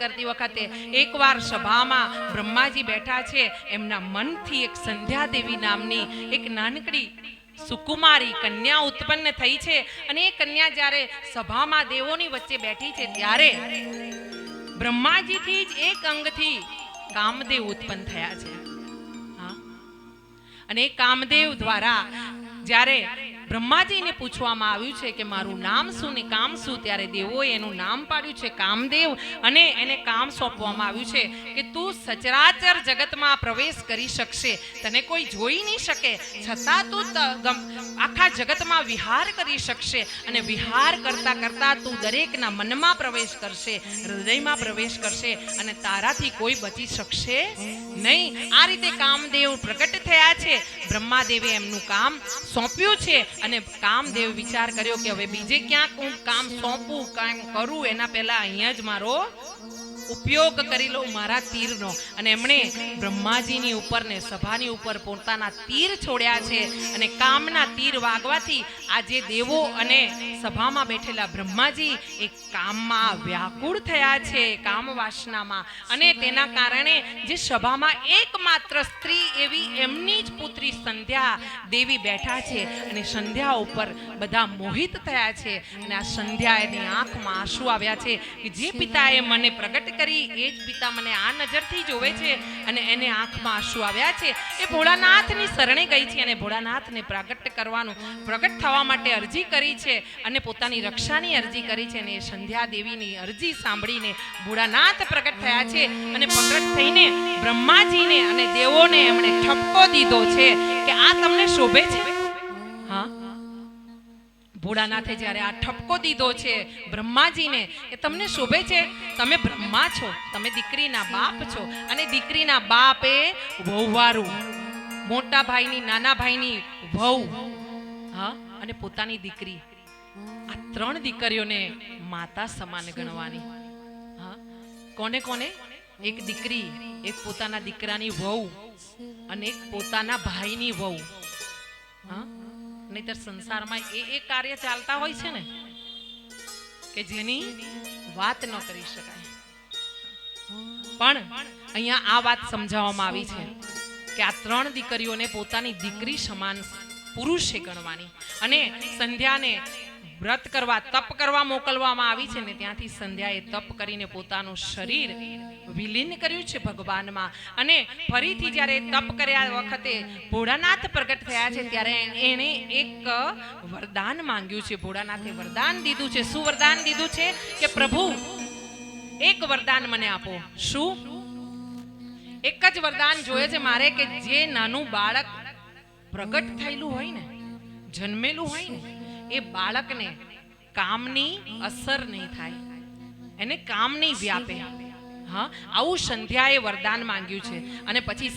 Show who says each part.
Speaker 1: કરતી વખતે એકવાર સભામાં બ્રહ્માજી બેઠા છે, એમના મનથી એક સંધ્યા દેવી નામની એક નાનકડી સુકુમારી કન્યા ઉત્પન્ન થઈ છે અને એ કન્યા જ્યારે સભામાં દેવોની વચ્ચે બેઠી છે ત્યારે બ્રહ્માજીથી જ એક અંગથી કામદેવ ઉત્પન્ન થયા છે. અને કામદેવ દ્વારા જ્યારે બ્રહ્માજીને પૂછવામાં આવ્યું છે કે મારું નામ શું ને કામ શું? ત્યારે દેવોએ એનું નામ પાડ્યું છે કામદેવ અને એને કામ સોંપવામાં આવ્યું છે કે તું સચરાચર જગતમાં પ્રવેશ કરી શકશે. તને કોઈ જોઈ નહીં શકે. છતાં તું આખા જગતમાં વિહાર કરી શકશે અને વિહાર કરતા કરતા તું દરેકના મનમાં પ્રવેશ કરશે, હૃદયમાં પ્રવેશ કરશે અને તારાથી કોઈ બચી શકશે નહીં. આ રીતે કામદેવ પ્રગટ બ્રહ્માદેવે એમનું કામ સોંપ્યું છે અને કામદેવ વિચાર કર્યો કે હવે બીજે ક્યાંક હું કામ સોંપું, કામ કરું, એના પહેલા અહીંયા જ મારો ઉપયોગ કરી લો મારા તીરનો. અને એમણે બ્રહ્માજીની ઉપર ને સભાની ઉપર પોતાના તીર છોડ્યા છે. અને કામના તીર વાગવાથી આજે દેવો અને સભામાં બેઠેલા બ્રહ્માજી એ કામમાં વ્યાકુળ થયા છે, કામ વાસનામાં. અને તેના કારણે જે સભામાં એકમાત્ર સ્ત્રી એવી એમની જ પુત્રી સંધ્યા દેવી બેઠા છે. અને સંધ્યા ઉપર બધા મોહિત થયા છે. અને આ સંધ્યા એની આંખમાં આંસુ આવ્યા છે કે, જે પિતાએ મને પ્રગટ કરી, એ જ પિતા મને આ નજરથી જોવે છે અને એને આંખમાં આંસુ આવ્યા છે. એ ભોળાનાથની શરણે ગઈ છે અને ભોળાનાથને પ્રગટ કરવાનું, પ્રગટ થવા માટે અરજી કરી છે અને પોતાની રક્ષાની અરજી કરી છે અને સંધ્યા દેવીની અરજી સાંભળીને ભોળાનાથ પ્રગટ થયા છે અને પ્રગટ થઈને બ્રહ્માજીને અને દેવોને એમણે ઠપકો દીધો છે કે આ તમને શોભે છે. ભોળાનાથે જ્યારે આ ઠપકો દીધો છે બ્રહ્માજીને કે તમને શોભે છે? તમે બ્રહ્મા છો, તમે દીકરીના બાપ છો અને દીકરીના બાપ એ વહુવારું, મોટા ભાઈની, નાના ભાઈની વહુ, હા, અને પોતાની દીકરી. આ ત્રણ દીકરીઓને માતા સમાન ગણવાની. હા, કોને કોને? એક દીકરી, એક પોતાના દીકરાની વહુ અને એક પોતાના ભાઈની વહુ. હા નહીતર સંસારમાં એ એ કાર્ય ચાલતા હોય છે ને, કે જેની વાત ન કરી શકાય. પણ અહીંયા આ વાત સમજાવવામાં આવી છે કે આ ત્રણ દીકરીઓને પોતાની દીકરી સમાન પુરુષે ગણવાની. અને સંધ્યાને વ્રત કરવા, તપ કરવા મોકલવામાં આવી છે ને ત્યાંથી સંધ્યાએ તપ કરીને પોતાનું શરીર વિલીન કર્યું છે ભગવાનમાં. અને ફરીથી જ્યારે તપ કર્યા વખતે ભોળાનાથ પ્રગટ થયા છે, ત્યારે એણે એક વરદાન માંગ્યું છે. ભોળાનાથે વરદાન દીધું છે. શું વરદાન દીધું છે? કે પ્રભુ, એક વરદાન મને આપો. શું? એક જ વરદાન જોઈએ છે મારે કે જે નાનું બાળક પ્રગટ થયેલું હોય ને, જન્મેલું હોય ને એ બાળકને કામની અસર નહીં થાય. એને કામ નહીં વ્યાપે. હા, આવું સંધ્યાએ વરદાન માંગ્યું છે. અને પછી